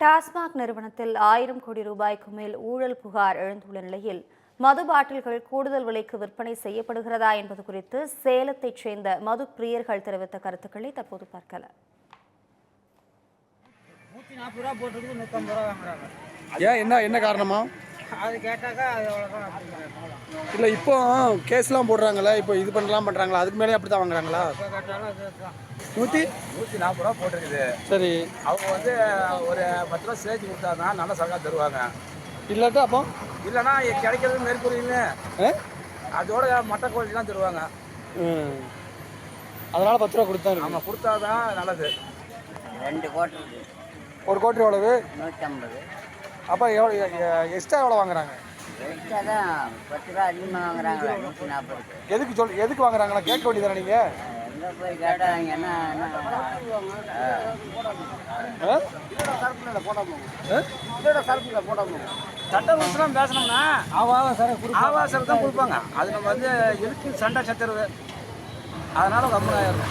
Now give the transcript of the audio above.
டாஸ்மாக் நிறுவனத்தில் ஆயிரம் கோடி ரூபாய்க்கு மேல் ஊழல் புகார் எழுந்துள்ள நிலையில் மது பாட்டில்கள் கூடுதல் விலைக்கு விற்பனை செய்யப்படுகிறதா என்பது குறித்து சேலத்தைச் சேர்ந்த மது பிரியர்கள் தெரிவித்த கருத்துக்களை தற்போது வாங்குறாங்க. ஏன் என்ன என்ன காரணமா? அது கேட்டாக்கா அது இல்லை இப்போ கேஸ்லாம் போடுறாங்களே இப்போ இது பண்ணலாம் பண்ணுறாங்களா அதுக்கு மேலே அப்படி தான். வாங்குறாங்களா நூற்றி நூற்றி நாற்பது ரூபா போட்டிருக்குது. சரி. அவங்க வந்து ஒரு பத்து ரூபா சேர்த்து கொடுத்தா தான் நல்ல சரக்கா தருவாங்க. இல்லாட்டா அப்போ? இல்லைன்னா கிடைக்கிறது மேற்கூறின்னு? அதோட மட்டை கோழிலாம் தருவாங்க. ம். அதனால பத்து ரூபா கொடுத்தா இருக்கு. நம்ம கொடுத்தா தான் நல்லது. ரெண்டு கோட்டை ஒரு கோட்டரி எவ்வளவு? நூற்றம்பது அப்போ எவ்வளோ எக்ஸ்ட்ரா எவ்வளோ வாங்குறாங்க? எக்ஸ்ட்ரா தான் பத்து ரூபா அதிகமாக வாங்குறாங்களா நூற்றி நாற்பதுக்கு எதுக்கு சொல் எதுக்கு வாங்குறாங்களா? கேட்க வேண்டியதானே நீங்கள் எங்கே போய் கேட்டாங்க என்ன என்ன ஆ? சட்ட ரூல்ஸ்லாம் பேசணும்னா ஆவாசம் தான் கொடுப்பாங்க. அது நம்ம வந்து எதுக்கு சண்டை சச்சரவு. அதனால கம்முனாயிரும்